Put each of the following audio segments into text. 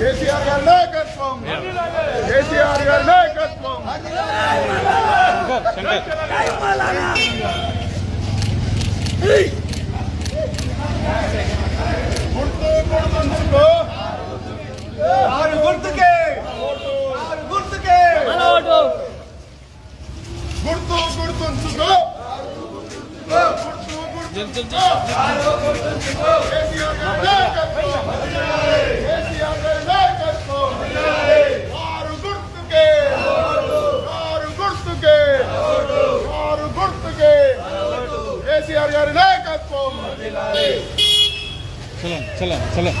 కేసీఆర్ గారి నాయకత్వం కేసీఆర్ గారి నాయకత్వం గుర్తు గుర్తుంచుకో ఆరు గుర్తుకే ఆరు గుర్తుకే గుర్తు గుర్తుంచుకో గుర్తు గుర్తుంచుకో కేసీఆర్ గారి నాయకత్వం కేసీఆర్ గారి నాయకత్వం ఆరు గుర్తుకే ఆరు గుర్తుకే ఆరు గుర్తుకే కేసీఆర్ గారి चलन चलन चलन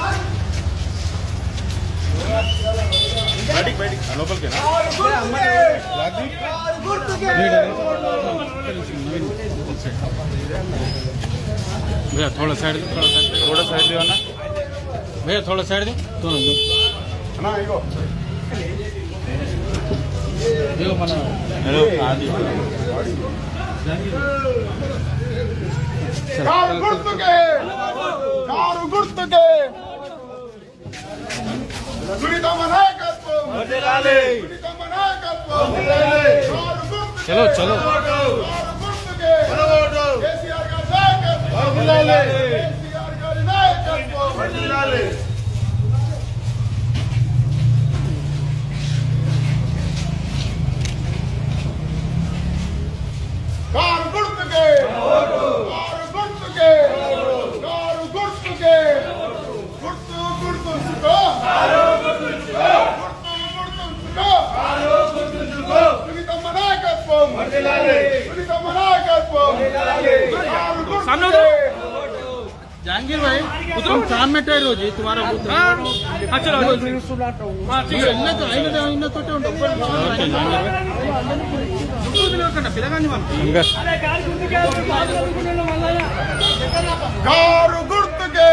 बैठक बैठक लोकल के भैया थोड़ा साइड दो थोड़ा साइड थोड़ा साइड दो ना भैया थोड़ा साइड दो थोड़ा दो ना इगो हेलो हेलो आदि కారు గుర్తుకే కారు గుర్తుకే సునీతమ్మ చలో చలో కేసీఆర్ గారి जहांगीर भाई उतरो शाम में टाइम रोजी तुम्हारा अच्छा लगा इन्हें तो इन्हें इन्हें तो टाइम डॉक्टर जहांगीर भाई गारु गुर्त के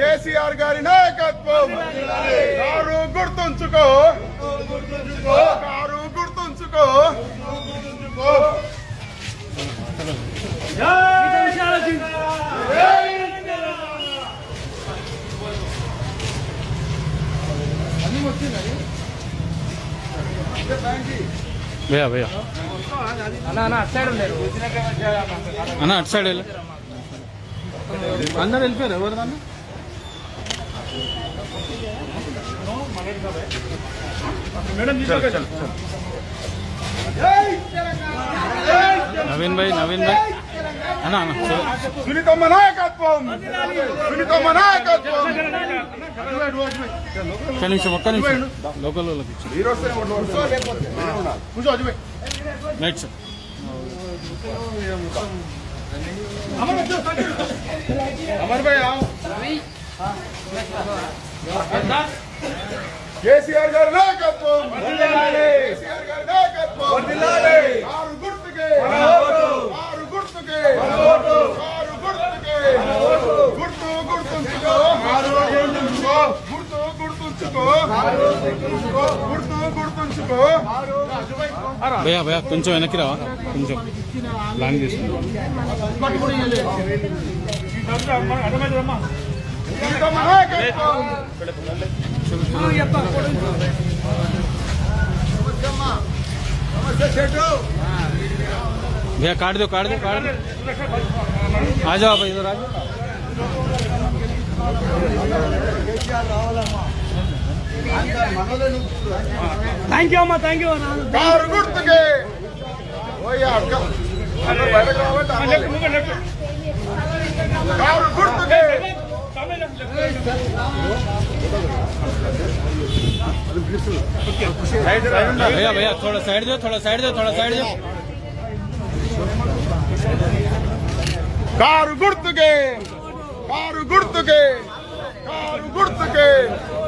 కేసీఆర్ గారి నాయకత్వం. కారు గుర్తుంచుకో. కారు గుర్తుంచుకో. భయ్యా భయ్యా. అన్న అటు సైడ్ వెళ్ళి. అందరు వెళ్ళిపోయారు? ఎవరు దాన్ని? నవీన్ భాయ్ నవీన్ భాయ్. అన్న అన్న. సునీతమ్మ నాయకత్వం! సునీతమ్మ నాయకత్వం! ఒక్క నిమిషం ఒక్క నిమిషం. లోకల్ వాళ్ళకి ఇచ్చి. రైట్ సార్ అమర్ భాయ్. కేసీఆర్ గారి నాయకత్వం. కేసీఆర్ గారి నాయకత్వం. ఆరు గుర్తుకే. ఆరు గుర్తుకే. ఆరు గుర్తుకే. గుర్తు గుర్తుంచుకో. గుర్తు గుర్తుంచుకో గుర్తు గుర్తుంచుకో భయ్యా భయ్యా కొంచెం వెనక్కి రావా కొంచెం లాంగ్ తీసుకుంటాం సునీతమ్మ నాయకత్వం भैया काट दो काट दो काट दो आ जाओ भाई इधर आ जाओ థ్యాంక్ యూ అమ్మా థ్యాంక్ యూ కారు గుర్తుకే ఓయ్యా అక్క అందరూ బయటకు రావాలి, అందరూ. కారు గుర్తుకే भैया भैया थोड़ा साइड दो थोड़ा साइड दो थोड़ा साइड दो కారు గుర్తుకే కారు గుర్తుకే కారు గుర్తుకే శ్రీకాంత్ కొంచెం వెనక్కి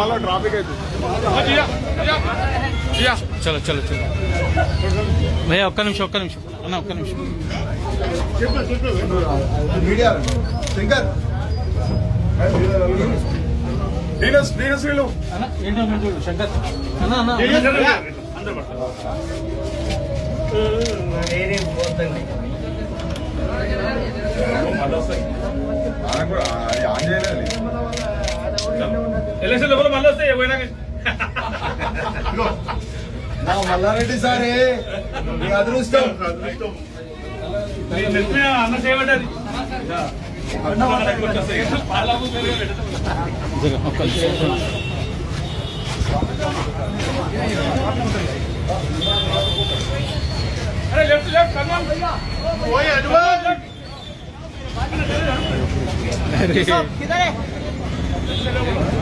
మళ్ళీ ట్రాఫిక్ అవుతుంది చలో చలో చలో. భయ్యా ఒక్క నిమిషం ఒక్క నిమిషం. అన్న ఒక్క నిమిషం. మీడియా శంకర్. డీనస్ డీనస్ వీళ్ళు అన్న అన్న ఎలక్షన్ లోపల మళ్ళీ వస్తాయి పోయినాక? నా మల్లారెడ్డి సారే మీ అదృష్టం. అన్న చేయబడ్డది ఒక్క अरे लेफ्ट लेफ्ट सलमान भैया वही एडवांस अरे किधर है